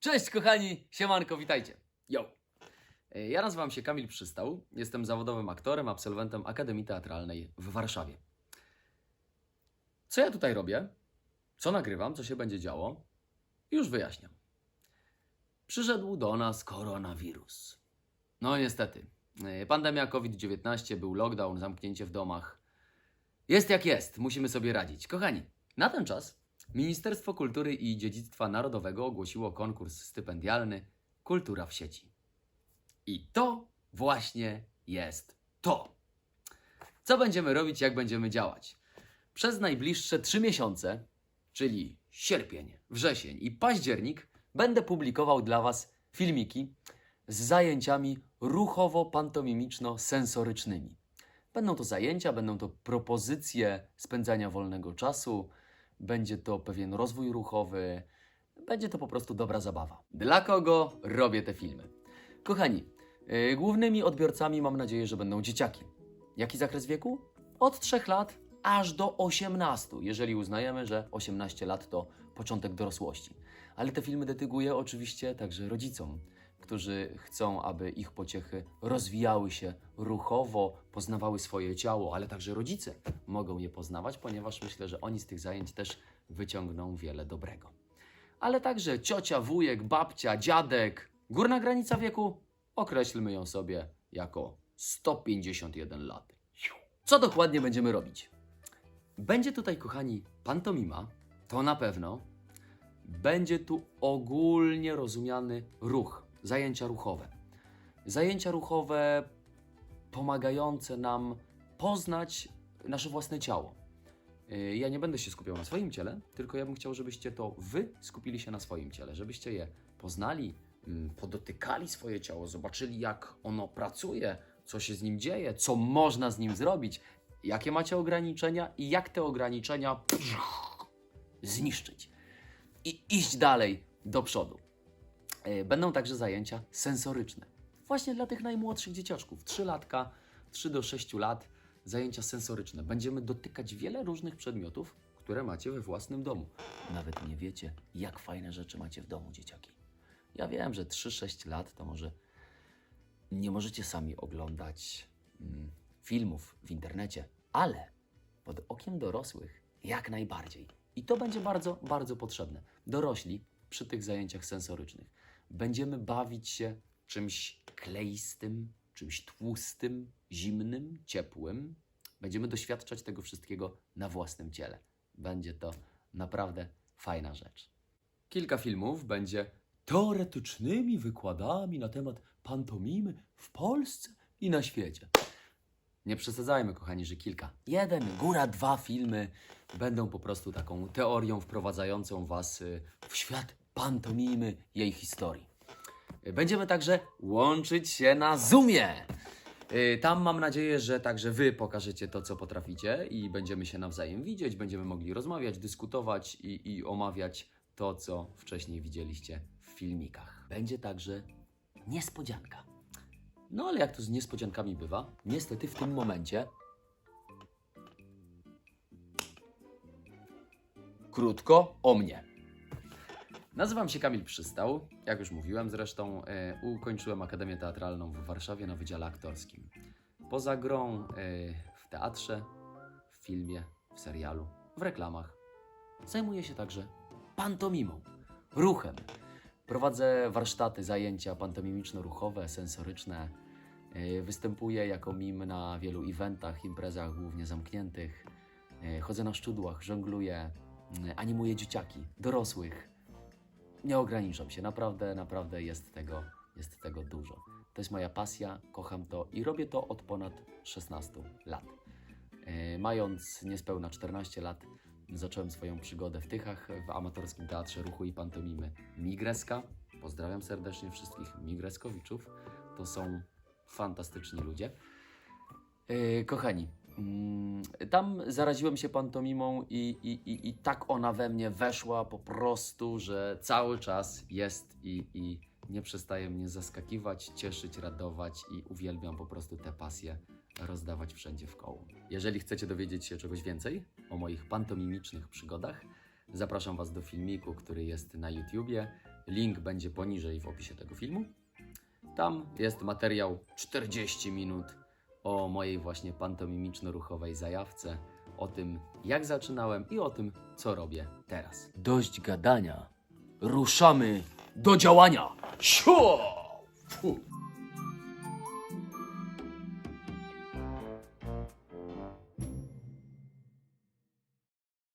Cześć kochani, siemanko, witajcie. Yo. E, Ja nazywam się Kamil Przystał, jestem zawodowym aktorem, absolwentem Akademii Teatralnej w Warszawie. Co ja tutaj robię? Co nagrywam? Co się będzie działo? Już wyjaśniam. Przyszedł do nas koronawirus. No niestety. e, Pandemia COVID-19, był lockdown, zamknięcie w domach. Jest jak jest, musimy sobie radzić. Kochani, na ten czas Ministerstwo Kultury i Dziedzictwa Narodowego ogłosiło konkurs stypendialny Kultura w sieci. I to właśnie jest to. Co będziemy robić, jak będziemy działać? Przez najbliższe trzy miesiące, czyli sierpień, wrzesień i październik, będę publikował dla Was filmiki z zajęciami ruchowo-pantomimiczno-sensorycznymi. Będą to zajęcia, będą to propozycje spędzania wolnego czasu, będzie to pewien rozwój ruchowy, będzie to po prostu dobra zabawa. Dla kogo robię te filmy? Kochani, yy, głównymi odbiorcami mam nadzieję, że będą dzieciaki. Jaki zakres wieku? Od 3 lat aż do 18, jeżeli uznajemy, że 18 lat to początek dorosłości. Ale te filmy dedykuję oczywiście także rodzicom, którzy chcą, aby ich pociechy rozwijały się ruchowo, poznawały swoje ciało, ale także rodzice mogą je poznawać, ponieważ myślę, że oni z tych zajęć też wyciągną wiele dobrego. Ale także ciocia, wujek, babcia, dziadek. Górna granica wieku? Określmy ją sobie jako 151 lat. Co dokładnie będziemy robić? Będzie tutaj, kochani, pantomima, to na pewno. Będzie tu ogólnie rozumiany ruch, zajęcia ruchowe. Zajęcia ruchowe pomagające nam poznać nasze własne ciało. Yy, Ja nie będę się skupiał na swoim ciele, tylko ja bym chciał, żebyście to wy skupili się na swoim ciele, żebyście je poznali, mm, podotykali swoje ciało, zobaczyli jak ono pracuje, co się z nim dzieje, co można z nim zrobić, jakie macie ograniczenia i jak te ograniczenia zniszczyć i iść dalej do przodu. E, Będą także zajęcia sensoryczne. Właśnie dla tych najmłodszych dzieciaczków, 3 latka, 3 do 6 lat, zajęcia sensoryczne. Będziemy dotykać wiele różnych przedmiotów, które macie we własnym domu. Nawet nie wiecie, jak fajne rzeczy macie w domu, dzieciaki. Ja wiem, że 3-6 lat to może nie możecie sami oglądać mm, filmów w internecie, ale pod okiem dorosłych jak najbardziej. I to będzie bardzo, bardzo potrzebne. Dorośli przy tych zajęciach sensorycznych będziemy bawić się czymś kleistym, czymś tłustym, zimnym, ciepłym. Będziemy doświadczać tego wszystkiego na własnym ciele. Będzie to naprawdę fajna rzecz. Kilka filmów będzie teoretycznymi wykładami na temat pantomimy w Polsce i na świecie. Nie przesadzajmy, kochani, że kilka. Jeden, góra dwa filmy będą po prostu taką teorią wprowadzającą Was y, w świat pantomimy, jej historii. Będziemy także łączyć się na Zoomie. Y, Tam mam nadzieję, że także Wy pokażecie to, co potraficie i będziemy się nawzajem widzieć, będziemy mogli rozmawiać, dyskutować i, i omawiać to, co wcześniej widzieliście w filmikach. Będzie także niespodzianka. No ale jak to z niespodziankami bywa, niestety w tym momencie krótko o mnie. Nazywam się Kamil Przystał, jak już mówiłem zresztą, e, ukończyłem Akademię Teatralną w Warszawie na Wydziale Aktorskim. Poza grą e, w teatrze, w filmie, w serialu, w reklamach, zajmuję się także pantomimą, ruchem. Prowadzę warsztaty, zajęcia pantomimiczno-ruchowe, sensoryczne. Yy, Występuję jako mim na wielu eventach, imprezach głównie zamkniętych. Yy, Chodzę na szczudłach, żongluję, yy, animuję dzieciaki, dorosłych. Nie ograniczam się, naprawdę, naprawdę jest tego, jest tego dużo. To jest moja pasja, kocham to i robię to od ponad 16 lat. Yy, Mając niespełna 14 lat, zacząłem swoją przygodę w Tychach w amatorskim teatrze ruchu i pantomimy Migreska. Pozdrawiam serdecznie wszystkich Migreskowiczów. To są fantastyczni ludzie. Yy, kochani, tam zaraziłem się pantomimą i, i, i, i tak ona we mnie weszła po prostu, że cały czas jest i, i nie przestaje mnie zaskakiwać, cieszyć, radować i uwielbiam po prostu tę pasję rozdawać wszędzie w koło. Jeżeli chcecie dowiedzieć się czegoś więcej o moich pantomimicznych przygodach, zapraszam Was do filmiku, który jest na YouTubie. Link będzie poniżej w opisie tego filmu. Tam jest materiał 40 minut o mojej właśnie pantomimiczno-ruchowej zajawce, o tym jak zaczynałem i o tym co robię teraz. Dość gadania. Ruszamy do działania. Sio! Fu.